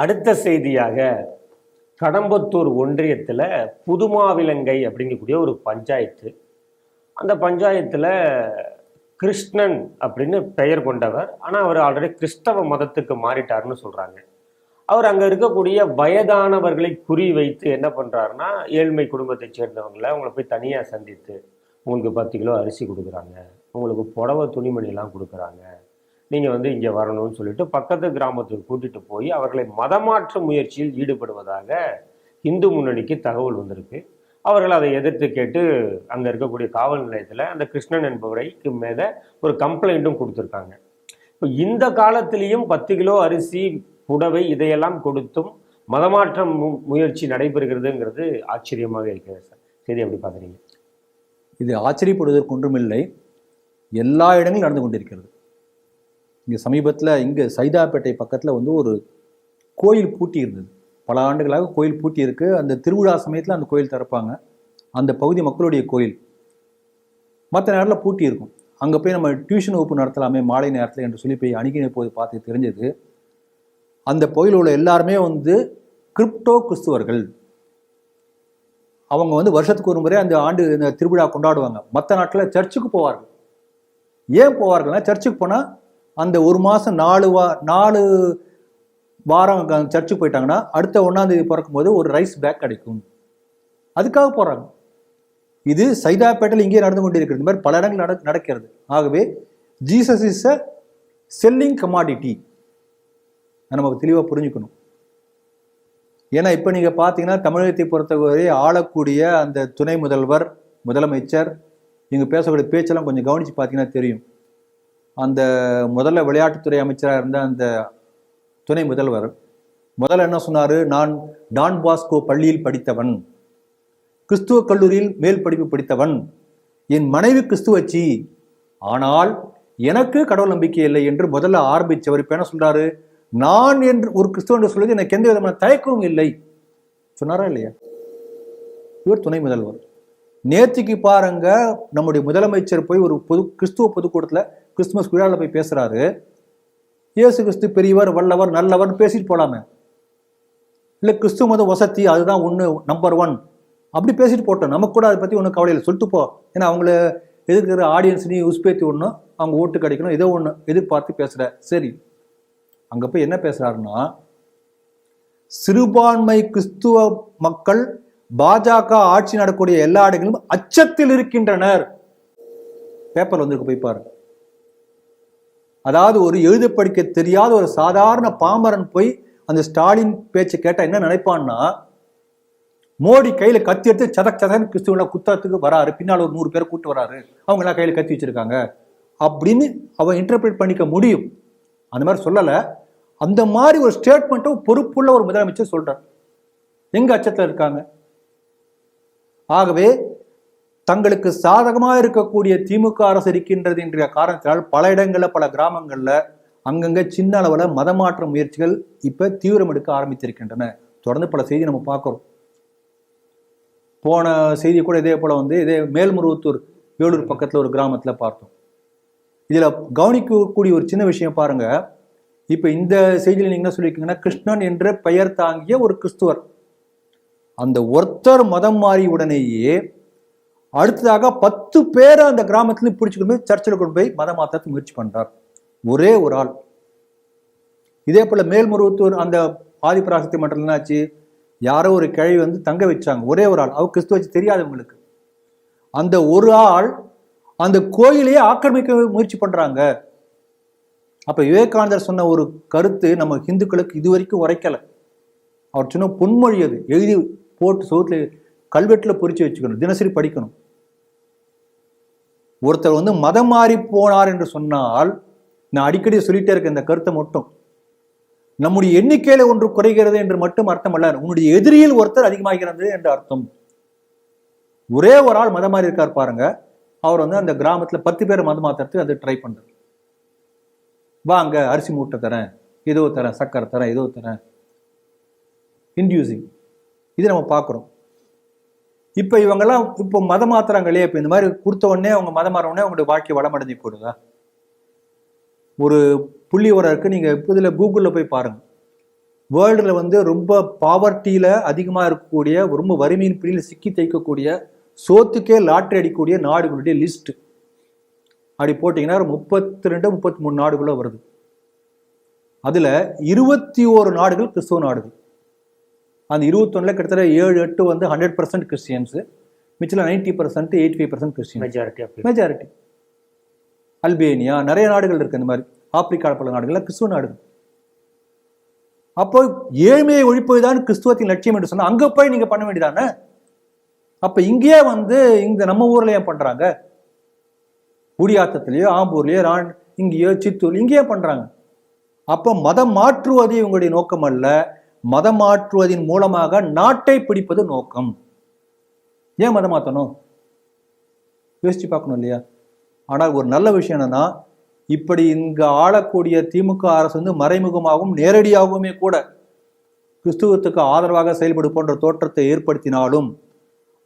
அடுத்த செய்தியாக கடம்பத்தூர் ஒன்றியத்தில் புதுமாவிலங்கை அப்படிங்கக்கூடிய ஒரு பஞ்சாயத்து. அந்த பஞ்சாயத்தில் கிருஷ்ணன் அப்படின்னு பெயர் கொண்டவர். ஆனால் அவர் ஆல்ரெடி கிறிஸ்தவ மதத்துக்கு மாறிட்டாருன்னு சொல்கிறாங்க அவர் அங்கே இருக்கக்கூடிய வயதானவர்களை குறி வைத்து என்ன பண்ணுறாருன்னா ஏழ்மை குடும்பத்தை சேர்ந்தவங்களை அவங்கள போய் தனியாக சந்தித்து உங்களுக்கு பத்து கிலோ அரிசி கொடுக்குறாங்க உங்களுக்கு புடவை துணிமணிலாம் கொடுக்குறாங்க நீங்கள் வந்து இங்கே வரணும்னு சொல்லிட்டு பக்கத்து கிராமத்துக்கு கூட்டிகிட்டு போய் அவர்களை மதமாற்ற முயற்சியில் ஈடுபடுவதாக இந்து முன்னணிக்கு தகவல் வந்திருக்கு. அவர்கள் அதை எதிர்த்து கேட்டு அங்கே இருக்கக்கூடிய காவல் நிலையத்தில் அந்த கிருஷ்ணன் என்பவரைக்கு மேலே ஒரு கம்ப்ளைண்ட்டும் கொடுத்துருக்காங்க. இப்போ இந்த காலத்திலையும் பத்து கிலோ அரிசி புடவை இதையெல்லாம் கொடுத்தும் மதமாற்றம் முயற்சி நடைபெறுகிறதுங்கிறது ஆச்சரியமாக இருக்கிறது சார். சரி எப்படி பார்க்குறீங்க? இது ஆச்சரியப்படுவதற்கு ஒன்றுமில்லை. எல்லா இடங்களும் நடந்து கொண்டிருக்கிறது. இங்கே சமீபத்தில் இங்கே சைதாப்பேட்டை பக்கத்தில் வந்து ஒரு கோயில் பூட்டி இருந்தது. பல ஆண்டுகளாக கோயில் பூட்டி இருக்குது அந்த திருவிழா சமயத்தில் அந்த கோயில் திறப்பாங்க. அந்த பகுதி மக்களுடைய கோயில். மற்ற நேரத்தில் பூட்டி இருக்கும். அங்கே போய் நம்ம டியூஷன் வகுப்பு நடத்தலாமே மாலை நேரத்தில் என்று சொல்லி போய் அணுகின போது பார்த்து தெரிஞ்சது. அந்த கோயில் உள்ள எல்லாருமே வந்து கிரிப்டோ கிறிஸ்துவர்கள். அவங்க வந்து வருஷத்துக்கு ஒரு முறை அந்த ஆண்டு இந்த திருவிழா கொண்டாடுவாங்க. மற்ற நாட்டில் சர்ச்சுக்கு போவார்கள். ஏன் போவார்கள்னா சர்ச்சுக்கு போனால் அந்த ஒரு மாதம் நாலு வா நாலு வாரம் சர்ச்சுக்கு போயிட்டாங்கன்னா அடுத்த ஒன்றாந்தேதி பிறக்கும்போது ஒரு ரைஸ் பேக் கிடைக்கும். அதுக்காக போகிறாங்க இது சைதாப்பேட்டையில் இங்கே நடந்து கொண்டிருக்கிறது. இந்த மாதிரி பல இடங்கள் நட நடக்கிறது. ஆகவே Jesus is a selling commodity நமக்கு தெளிவாக புரிஞ்சுக்கணும். ஏன்னா இப்போ நீங்கள் பார்த்தீங்கன்னா தமிழகத்தை பொறுத்தவரை ஆளக்கூடிய அந்த துணை முதல்வர் முதலமைச்சர் இங்கே பேசக்கூடிய பேச்செல்லாம் கொஞ்சம் கவனித்து பார்த்தீங்கன்னா தெரியும். அந்த முதல்ல விளையாட்டுத்துறை அமைச்சராக இருந்த அந்த துணை முதல்வர் முதல்ல என்ன சொன்னார்? நான் டான் பாஸ்கோ பள்ளியில் படித்தவன் கிறிஸ்துவ கல்லூரியில் மேல் படிப்பு படித்தவன் என் மனைவி கிறிஸ்துவச்சி ஆனால் எனக்கு கடவுள் நம்பிக்கை இல்லை என்று முதல்ல ஆரம்பித்தவர் இப்போ என்ன சொல்கிறாரு நான் என்று ஒரு கிறிஸ்துவ என்று சொல்வது எனக்கு எந்த விதமான தயக்கமும் இல்லை. சொன்னாரா இல்லையா? இவர் துணை முதல்வர். நேற்றுக்கு பாருங்க நம்முடைய முதலமைச்சர் போய் ஒரு பொது கிறிஸ்துவ பொதுக்கூட்டத்தில் கிறிஸ்துமஸ் விழாவில் போய் பேசுகிறாரு இயேசு கிறிஸ்து பெரியவர் வல்லவர் நல்லவர் பேசிட்டு போகலாமே இல்லை கிறிஸ்துவ மத வசதி அதுதான் ஒன்று நம்பர் ஒன் அப்படி பேசிட்டு போட்டோம். நமக்கு கூட அதை பற்றி ஒன்றும் கவலை இல்லை. சொல்லிட்டு போ. ஏன்னா அவங்கள எதிர்க்கிற ஆடியன்ஸ்னையும் உஸ்பேத்தி ஒன்றும் அவங்க ஓட்டு கிடைக்கணும். ஏதோ ஒன்று எதிர்பார்த்து பேசுகிற சரி. அங்கே போய் என்ன பேசுகிறாருன்னா சிறுபான்மை கிறிஸ்துவ மக்கள் பாஜக ஆட்சி நடக்கூடிய எல்லா இடங்களிலும் அச்சத்தில் இருக்கின்றனர். பேப்பர் வந்திருக்கு போய் பாருங்க. அதாவது ஒரு எழுத படிக்க தெரியாத ஒரு சாதாரண பாமரன் போய் அந்த ஸ்டாலின் பேச்சை கேட்டால் என்ன நினைப்பான்னா மோடி கையில் கத்தி எடுத்து சதக் சதன் கிறிஸ்துவ குத்தத்துக்கு வராரு. பின்னால் ஒரு நூறு பேர் கூட்டு வராரு. அவங்களாம் கையில் கத்தி வச்சிருக்காங்க. அப்படின்னு அவன் இன்டர்பிரேட் பண்ணிக்க முடியும். அந்த மாதிரி சொல்லலை. அந்த மாதிரி ஒரு ஸ்டேட்மெண்ட்டும் பொறுப்புள்ள ஒரு முதலமைச்சர் சொல்கிறார் எங்கள் அச்சத்தில் இருக்காங்க? ஆகவே தங்களுக்கு சாதகமாக இருக்கக்கூடிய திமுக அரசு இருக்கின்றது என்ற காரணத்தினால் பல இடங்களில் பல கிராமங்களில் அங்கங்கே சின்ன அளவில் மதமாற்ற முயற்சிகள் இப்போ தீவிரம் எடுக்க ஆரம்பித்திருக்கின்றன. தொடர்ந்து பல செய்தி நம்ம பார்க்குறோம். போன செய்தி கூட இதே போல் வந்து இதே மேல்முருவத்தூர் வேலூர் பக்கத்தில் ஒரு கிராமத்தில் பார்த்தோம். இதில் கவனிக்கக்கூடிய ஒரு சின்ன விஷயம் பாருங்கள் இப்போ இந்த செய்தியில் நீங்கள் என்ன சொல்லியிருக்கீங்கன்னா கிருஷ்ணன் என்ற பெயர் தாங்கிய ஒரு கிறிஸ்துவர். அந்த ஒருத்தர் மதம் மாறிய உடனேயே அடுத்ததாக பத்து பேரை அந்த கிராமத்துலேயும் பிடிச்சிக்கொண்டு போய் சர்ச்சில் கொண்டு போய் மத மாற்றத்துக்கு முயற்சி பண்ணுறார் ஒரே ஒரு ஆள். இதே போல் மேல்முருவத்தூர் அந்த ஆதிபராசக்தி மன்றம் என்னாச்சு? யாரோ ஒரு கிழவி வந்து தங்க வச்சாங்க. ஒரே ஒரு ஆள். அவர் கிறிஸ்துவ வச்சு தெரியாதவங்களுக்கு அந்த ஒரு ஆள் அந்த கோயிலையே ஆக்கிரமிக்க முயற்சி பண்ணுறாங்க அப்போ விவேகானந்தர் சொன்ன ஒரு கருத்து நம்ம இந்துக்களுக்கு இதுவரைக்கும் உரைக்கலை. அவர் சொன்ன பொன்மொழி அது எழுதி போட்டு சோத்துல கல்வெட்டில் பொறிச்சு வச்சுக்கணும். தினசரி படிக்கணும். ஒருத்தர் வந்து மதம் மாறி போனார் என்று சொன்னால் நான் அடிக்கடி சொல்லிட்டே இருக்கேன் இந்த கருத்தை மட்டும். நம்முடைய எண்ணிக்கையில ஒன்று குறைகிறது என்று மட்டும் அர்த்தம் அல்ல. உன்னுடைய எதிரியில் ஒருத்தர் அதிகமாகிறது என்று அர்த்தம். ஒரே ஒரு ஆள் மதம் மாறி இருக்கார் பாருங்க. அவர் வந்து அந்த கிராமத்துல பத்து பேர் மதம் மாத்துறதுக்கு அது ட்ரை பண்றாரு. வாங்க அரிசி மூட்டை தரேன் இதோ தரேன் சக்கரை தரேன் இதோ தரேன். இன்டியூசிங் இது நம்ம பார்க்குறோம். இப்போ இவங்கெல்லாம் இப்போ மதம் மாத்துறாங்க இல்லையா இப்போ இந்த மாதிரி கொடுத்த உடனே அவங்க மதம் மாற உடனே அவங்களுடைய வாழ்க்கை வளமடைஞ்சு போடுதா ஒரு புள்ளி உரம் இருக்கு நீங்க இதில் கூகுளில் போய் பாருங்க. வேர்ல்டில் வந்து ரொம்ப பாவர்ட்டியில் அதிகமாக இருக்கக்கூடிய ரொம்ப வறுமையின் பிடியில் சிக்கி தைக்கக்கூடிய சோத்துக்கே லாட்ரி அடிக்கக்கூடிய நாடுகளுடைய லிஸ்ட் அப்படி போட்டிங்கன்னா ஒரு முப்பத்தி ரெண்டு முப்பத்தி மூணு நாடுகள வருது. அதில் இருபத்தி ஓரு நாடுகள் கிறிஸ்துவ நாடுகள். அந்த இருபத்தொன்னில் கிட்டத்தட்ட ஏழு எட்டு வந்து hundred percent Christians Mitchell ninety percent eighty five percent Christian majority majority Albania நிறைய நாடுகள் இருக்கு இந்த மாதிரி. ஆப்பிரிக்கா பல நாடுகள்ல கிறிஸ்துவ நாடுகள். அப்போ ஏழ்மையை ஒழிப்பதுதான் கிறிஸ்துவத்தின் லட்சியம் என்று சொன்னா அங்க போய் நீங்க பண்ண வேண்டியதானே? அப்ப இங்கேயே வந்து இந்த நம்ம ஊர்ல ஏன் பண்றாங்க? குடியாத்தத்திலேயோ ஆம்பூர்லயோ ராண் இங்கேயோ சித்தூர் இங்கேயே பண்றாங்க. அப்போ மதம் மாற்றுவது இவங்களுடைய நோக்கம் அல்ல. மதம் மாற்றுவதன் மூலமாக நாட்டை பிடிப்பது நோக்கம். ஏன் மதம் மாற்றணும் யோசிச்சு பார்க்கணும் இல்லையா? ஆனால் ஒரு நல்ல விஷயம் என்னன்னா இப்படி இங்கு ஆளக்கூடிய திமுக அரசு வந்து மறைமுகமாகவும் நேரடியாகவுமே கூட கிறிஸ்துவத்துக்கு ஆதரவாக செயல்படு போன்ற தோற்றத்தை ஏற்படுத்தினாலும்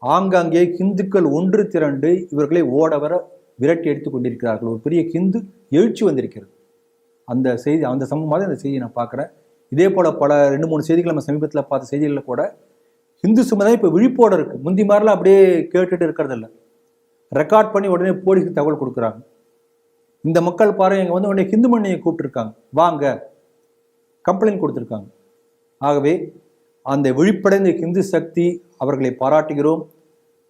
ஆங்காங்கே ஹிந்துக்கள் ஒன்று திரண்டு இவர்களை ஓட வர விரட்டி எடுத்துக் கொண்டிருக்கிறார்கள். ஒரு பெரிய ஹிந்து எழுச்சி வந்திருக்கிறது. அந்த செய்தி அந்த சம்பவமாக அந்த செய்தியை நான் பார்க்குறேன். இதே போல் பல ரெண்டு மூணு செய்திகள் நம்ம சமீபத்தில் பார்த்த செய்திகளில் கூட ஹிந்து சமுதாயம் இப்போ விழிப்போட இருக்குது முந்தி மாதிரிலாம் அப்படியே கேட்டுட்டு இருக்கிறது இல்லை. ரெக்கார்ட் பண்ணி உடனே போலீஸுக்கு தகவல் கொடுக்குறாங்க. இந்த மக்கள் பாருங்க இங்கே வந்து உடனே ஹிந்து மண்ணியை கூப்பிட்டுருக்காங்க. வாங்க கம்ப்ளைண்ட் கொடுத்துருக்காங்க. ஆகவே அந்த விழிப்படைந்த ஹிந்து சக்தி அவர்களை பாராட்டுகிறோம்.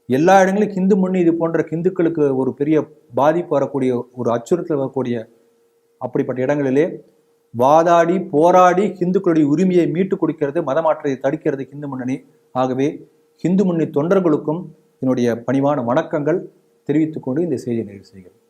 எல்லா இடங்களிலும் ஹிந்து மண்ணு இது போன்ற ஹிந்துக்களுக்கு ஒரு பெரிய பாதிப்பு வரக்கூடிய ஒரு அச்சுறுத்தல் வரக்கூடிய அப்படிப்பட்ட இடங்களிலே வாதாடி போராடி ஹிந்துக்களுடைய உரிமையை மீட்டுக் கொடுக்கிறது மதமாற்றத்தை தடுக்கிறது ஹிந்து முன்னணி. ஆகவே ஹிந்து முன்னணி தொண்டர்களுக்கும் என்னுடைய பணிவான வணக்கங்கள் தெரிவித்துக் கொண்டு இந்த செய்தியை நிறைவு செய்கிறேன்.